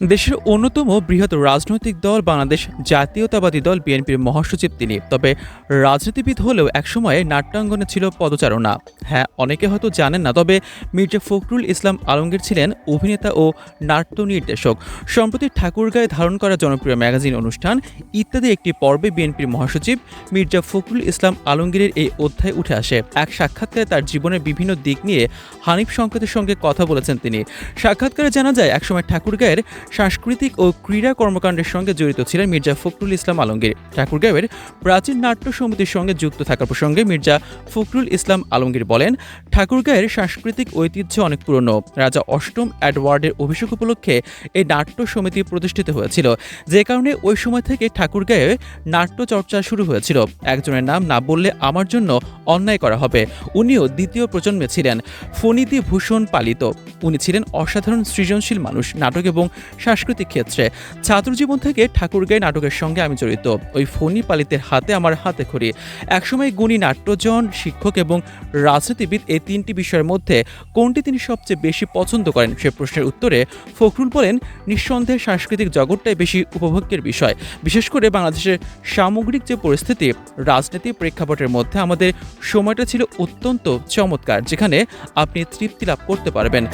দেশের অন্যতম বৃহৎ রাজনৈতিক দল বাংলাদেশ, জাতীয়তাবাদী দল বিএনপির মহাসচিব তিনি। তবে রাজনীতিবিদ হলেও একসময়ে নাট্যাঙ্গনে ছিল পদচারণা। হ্যাঁ অনেকে হয়তো জানেন না, তবে মির্জা ফখরুল ইসলাম আলমগীর ছিলেন অভিনেতা ও নাট্য নির্দেশক। সম্প্রতি ঠাকুরগাঁয়ে ধারণ করা জনপ্রিয় ম্যাগাজিন অনুষ্ঠান ইত্যাদি একটি পর্বে বিএনপির মহাসচিব মির্জা ফখরুল ইসলাম আলমগীরের এই অধ্যায় উঠে আসে। এক সাক্ষাৎকারে তার জীবনের বিভিন্ন দিক নিয়ে হানিফ সংকেতের সঙ্গে কথা বলেছেন তিনি। সাক্ষাৎকারে জানা যায়, একসময় ঠাকুরগাঁয়ের সাংস্কৃতিক ও ক্রীড়া কর্মকাণ্ডের সঙ্গে জড়িত ছিলেন মির্জা ফখরুল ইসলাম আলমগীর। ঠাকুরগাঁওয়ের প্রাচীন নাট্য সমিতির সঙ্গে যুক্ত থাকার প্রসঙ্গে মির্জা ফখরুল ইসলাম আলমগীর বলেন ঠাকুরগাঁয়ের সাংস্কৃতিক ঐতিহ্য অনেক পুরনো। রাজা অষ্টম অ্যাডওয়ার্ডের অভিষেক উপলক্ষে এই নাট্য সমিতি প্রতিষ্ঠিত হয়েছিল। যে কারণে ওই সময় থেকে ঠাকুরগাঁয়ে নাট্য চর্চা শুরু হয়েছিল। একজনের নাম না বললে আমার জন্য অন্যায় করা হবে। উনিও দ্বিতীয় প্রজন্মে ছিলেন। ফণিতি ভূষণ পালিত। উনি ছিলেন অসাধারণ সৃজনশীল মানুষ, নাটক এবং সাংস্কৃতিক ক্ষেত্রে। ছাত্রজীবন থেকে ঠাকুরগাঁয় নাটকের সঙ্গে আমি জড়িত। ওই ফণি পালিতের হাতে আমার হাতে খড়ি। একসময় গুণী নাট্যজন, শিক্ষক এবং রাজনীতিবিদ এই তিনটি বিষয়ের মধ্যে কোনটি তিনি সবচেয়ে বেশি পছন্দ করেন সে প্রশ্নের উত্তরে ফখরুল বলেন, নিঃসন্দেহে সাংস্কৃতিক জগৎটাই বেশি উপভোগ্যের বিষয়। বিশেষ করে বাংলাদেশের সামগ্রিক যে পরিস্থিতি রাজনীতি প্রেক্ষাপটের মধ্যে আমাদের সময়টা ছিল অত্যন্ত চমৎকার, যেখানে আপনি তৃপ্তি লাভ করতে পারবেন।